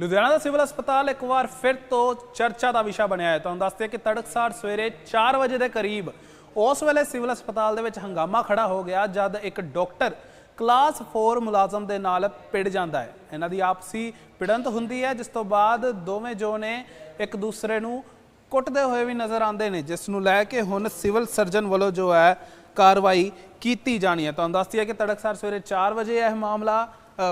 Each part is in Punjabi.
ਲੁਧਿਆਣਾ ਦਾ ਸਿਵਲ ਹਸਪਤਾਲ ਇੱਕ ਵਾਰ ਫਿਰ ਤੋਂ ਚਰਚਾ ਦਾ ਵਿਸ਼ਾ ਬਣਿਆ ਹੈ। ਤੁਹਾਨੂੰ ਦੱਸਦੇ ਕਿ ਤੜਕਸਾਰ ਸਵੇਰੇ 4 ਵਜੇ ਦੇ ਕਰੀਬ ਉਸ ਵੇਲੇ ਸਿਵਲ ਹਸਪਤਾਲ ਦੇ ਵਿੱਚ ਹੰਗਾਮਾ ਖੜਾ ਹੋ ਗਿਆ, ਜਦ ਇੱਕ ਡਾਕਟਰ ਕਲਾਸ 4 ਮੁਲਾਜ਼ਮ ਦੇ ਨਾਲ ਪਿੜ ਜਾਂਦਾ ਹੈ। ਇਹਨਾਂ ਦੀ ਆਪਸੀ ਪਿੜੰਤ ਹੁੰਦੀ ਹੈ, ਜਿਸ ਤੋਂ ਬਾਅਦ ਦੋਵੇਂ ਜੋ ਨੇ ਇੱਕ ਦੂਸਰੇ ਨੂੰ ਕੁੱਟਦੇ ਹੋਏ ਵੀ ਨਜ਼ਰ ਆਉਂਦੇ ਨੇ, ਜਿਸ ਨੂੰ ਲੈ ਕੇ ਹੁਣ ਸਿਵਲ ਸਰਜਨ ਵੱਲੋਂ ਜੋ ਹੈ ਕਾਰਵਾਈ ਕੀਤੀ ਜਾਣੀ ਹੈ। ਤੁਹਾਨੂੰ ਦੱਸਦੀ ਹੈ ਕਿ ਤੜਕਸਾਰ ਸਵੇਰੇ 4 ਵਜੇ ਇਹ ਮਾਮਲਾ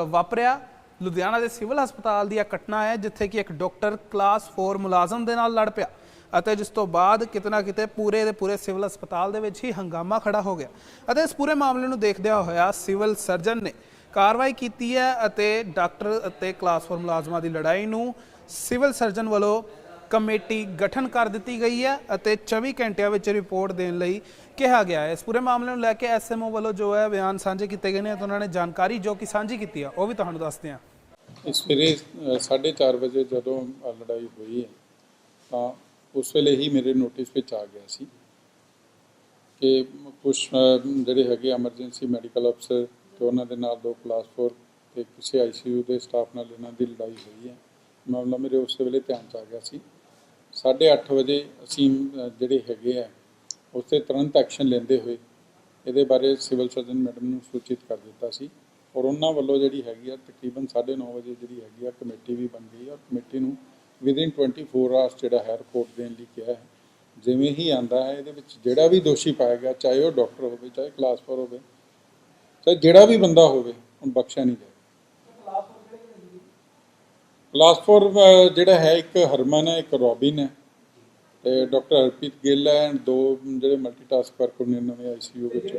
ਵਾਪਰਿਆ। ਲੁਧਿਆਣਾ ਦੇ ਸਿਵਲ ਹਸਪਤਾਲ ਦੀ ਇਹ ਘਟਨਾ ਹੈ, ਜਿੱਥੇ ਕਿ ਇੱਕ ਡਾਕਟਰ ਕਲਾਸ 4 ਮੁਲਾਜ਼ਮ ਦੇ ਨਾਲ ਲੜ ਪਿਆ ਅਤੇ ਜਿਸ ਤੋਂ ਬਾਅਦ ਕਿਤਨਾ ਕਿਤੇ ਪੂਰੇ ਦੇ ਪੂਰੇ ਸਿਵਲ ਹਸਪਤਾਲ ਦੇ ਵਿੱਚ ਹੀ ਹੰਗਾਮਾ ਖੜਾ ਹੋ ਗਿਆ। ਅਤੇ ਇਸ ਪੂਰੇ ਮਾਮਲੇ ਨੂੰ ਦੇਖਦਿਆਂ ਹੋਇਆ ਸਿਵਲ ਸਰਜਨ ਨੇ ਕਾਰਵਾਈ ਕੀਤੀ ਹੈ ਅਤੇ ਡਾਕਟਰ ਅਤੇ ਕਲਾਸ 4 ਮੁਲਾਜ਼ਮਾਂ ਦੀ ਲੜਾਈ ਨੂੰ ਸਿਵਲ ਸਰਜਨ ਵੱਲੋਂ ਕਮੇਟੀ ਗਠਨ ਕਰ ਦਿੱਤੀ ਗਈ ਹੈ ਅਤੇ 24 ਘੰਟਿਆਂ ਵਿੱਚ ਰਿਪੋਰਟ ਦੇਣ ਲਈ ਕਿਹਾ ਗਿਆ ਹੈ। ਇਸ ਪੂਰੇ ਮਾਮਲੇ ਨੂੰ ਲੈ ਕੇ ਐਸਐਮਓ ਵੱਲੋਂ ਜੋ ਹੈ ਬਿਆਨ ਸਾਂਝੇ ਕੀਤੇ ਗਏ ਨੇ ਤੇ ਉਹਨਾਂ ਨੇ ਜਾਣਕਾਰੀ ਜੋ ਕਿ ਸਾਂਝੀ ਕੀਤੀ ਆ, ਉਹ ਵੀ ਤੁਹਾਨੂੰ ਦੱਸਦੇ ਹਾਂ। ਸਵੇਰੇ ਅ, ਸਾਢੇ ਚਾਰ ਵਜੇ ਜਦੋਂ ਲੜਾਈ ਹੋਈ ਹੈ ਤਾਂ ਉਸ ਵੇਲੇ ਹੀ ਮੇਰੇ ਨੋਟਿਸ ਵਿੱਚ ਆ ਗਿਆ ਸੀ ਕਿ ਕੁਝ ਜਿਹੜੇ ਹੈਗੇ ਐਮਰਜੈਂਸੀ ਮੈਡੀਕਲ ਅਫਸਰ ਤੇ ਉਹਨਾਂ ਦੇ ਨਾਲ ਦੋ ਕਲਾਸ 4 ਤੇ ਕਿਸੇ ਆਈਸੀਯੂ ਦੇ ਸਟਾਫ ਨਾਲ ਇਹਨਾਂ ਦੀ ਲੜਾਈ ਹੋਈ ਹੈ। ਮਾਮਲਾ ਮੇਰੇ ਉਸ ਵੇਲੇ ਧਿਆਨ ਚ ਆ ਗਿਆ ਸੀ। 8:30 ਵਜੇ ਅਸੀਂ ਜਿਹੜੇ ਹੈਗੇ ਆ ਉਸ ਤੇ ਤੁਰੰਤ ਐਕਸ਼ਨ ਲੈਂਦੇ ਹੋਏ ਇਹਦੇ ਬਾਰੇ ਸਿਵਲ ਸਰਜਨ ਮੈਡਮ ਨੂੰ ਸੂਚਿਤ ਕਰ ਦਿੱਤਾ ਸੀ ਔਰ ਉਹਨਾਂ ਵੱਲੋਂ ਜਿਹੜੀ ਹੈਗੀ ਆ, ਤਕਰੀਬਨ 9:30 ਵਜੇ ਜਿਹੜੀ ਹੈਗੀ ਆ, ਕਮੇਟੀ ਵੀ ਬਣ ਗਈ ਆ। ਕਮੇਟੀ ਨੂੰ ਵਿਦਿਨ 24 ਆਵਰਸ ਜਿਹੜਾ ਹੈ ਰਿਪੋਰਟ ਦੇਣ ਲਈ ਕਿਹਾ ਹੈ। ਜਿਵੇਂ ਹੀ ਆਂਦਾ ਹੈ, ਇਹਦੇ ਵਿੱਚ ਜਿਹੜਾ ਵੀ ਦੋਸ਼ੀ ਪਾਇਆ ਗਿਆ, ਚਾਹੇ ਉਹ ਡਾਕਟਰ ਹੋਵੇ, ਚਾਹੇ ਕਲਾਸ 4 ਹੋਵੇ, ਚਾਹੇ ਜਿਹੜਾ ਵੀ ਬੰਦਾ ਹੋਵੇ, ਉਹਨੂੰ ਬਖਸ਼ਿਆ ਨਹੀਂ ਜਾਏਗਾ ਕਲਾਸ 4 ਜਿਹੜਾ ਹੈ, ਇੱਕ ਹਰਮਨ ਹੈ, ਇੱਕ ਰੋਬਿਨ ਹੈ, ਤੇ ਡਾਕਟਰ ਹਰਪ੍ਰੀਤ ਗਿੱਲ ਹੈ ਦੋ ਜਿਹੜੇ ਮਲਟੀਟਾਸਕ ਵਰਕਰ ਨੇ, ਨਵੇਂ ਆਈਸੀਯੂ ਵਿੱਚ।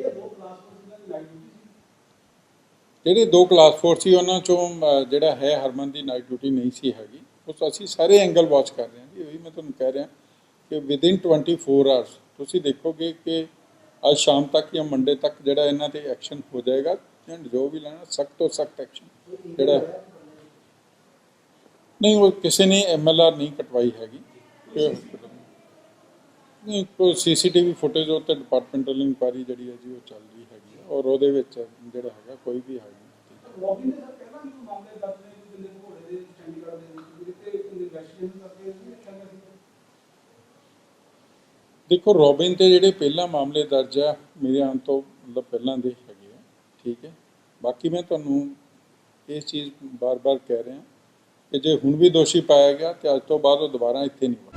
ਜਿਹੜੇ ਦੋ ਕਲਾਸ 4 ਸੀ, ਉਹਨਾਂ ਚੋਂ ਜਿਹੜਾ ਹੈ ਹਰਮਨ ਦੀ ਨਾਈਟ ਡਿਊਟੀ ਨਹੀਂ ਸੀ ਹੈਗੀ। ਉਸ ਅਸੀਂ ਸਾਰੇ ਐਂਗਲ ਵਾਚ ਕਰ ਰਹੇ ਹਾਂ ਜੀ। ਉਹੀ ਮੈਂ ਤੁਹਾਨੂੰ ਕਹਿ ਰਿਹਾ ਕਿ ਵਿਦਿਨ 24 ਆਵਰਸ ਤੁਸੀਂ ਦੇਖੋਗੇ ਕਿ ਅੱਜ ਸ਼ਾਮ ਤੱਕ ਜਾਂ ਮੰਡੇ ਤੱਕ ਜਿਹੜਾ ਇਹਨਾਂ ਤੇ ਐਕਸ਼ਨ ਹੋ ਜਾਏਗਾ ਐਂਡ ਜੋ ਵੀ ਲੈਣਾ, ਸਖਤ ਤੋਂ ਸਖਤ ਐਕਸ਼ਨ ਜਿਹੜਾ ਨਹੀਂ, ਉਹ ਕਿਸੇ ਨੇ ਐਮਐਲਆਰ ਨਹੀਂ ਕਟਵਾਈ ਹੈਗੀ। ਇਹ ਨਹੀਂ, ਕੋਈ ਸੀਸੀਟੀਵੀ ਫੁਟੇਜ ਉੱਤੇ ਡਿਪਾਰਟਮੈਂਟਲ ਇਨਕੁਆਰੀ ਜਿਹੜੀ ਹੈ ਜੀ, ਉਹ ਚੱਲ ਰਹੀ ਹੈਗੀ ਹੈ। ਔਰ ਉਹਦੇ ਵਿੱਚ ਜਿਹੜਾ ਹੈਗਾ, ਕੋਈ ਵੀ ਹੈਗਾ। ਨਹੀਂ ਰੋਬਿਨ ਦੇ ਸਰ ਪਹਿਲਾਂ ਵੀ ਮਾਮਲੇ ਦਰਜ ਨੇ ਕਿ ਜਿੰਦੇ ਘੋੜੇ ਦੇ ਚੰਡੀਗੜ੍ਹ ਦੇ ਵਿੱਚ ਜਿੱਥੇ ਇਨਵੈਸਟੀਗੇਸ਼ਨ ਕਰਕੇ ਅਸੀਂ ਰੱਖਿਆ ਗਿਆ ਸੀ। ਦੇਖੋ, ਰੋਬਿਨ ਤੇ ਜਿਹੜੇ ਪਹਿਲਾਂ ਮਾਮਲੇ ਦਰਜ ਆ, ਮੇਰੇ ਆਉਣ ਤੋਂ ਮਤਲਬ ਪਹਿਲਾਂ ਦੇ ਹੈਗੇ ਆ, ਠੀਕ ਹੈ। ਬਾਕੀ ਮੈਂ ਤੁਹਾਨੂੰ ਇਸ ਚੀਜ਼ ਬਾਰ-ਬਾਰ ਕਹਿ ਰਿਹਾ ਕਿ ਜੇ ਹੁਣ ਵੀ ਦੋਸ਼ੀ ਪਾਇਆ ਗਿਆ ਤੇ ਅੱਜ ਤੋਂ ਬਾਅਦ ਉਹ ਦੁਬਾਰਾ ਇੱਥੇ ਨਹੀਂ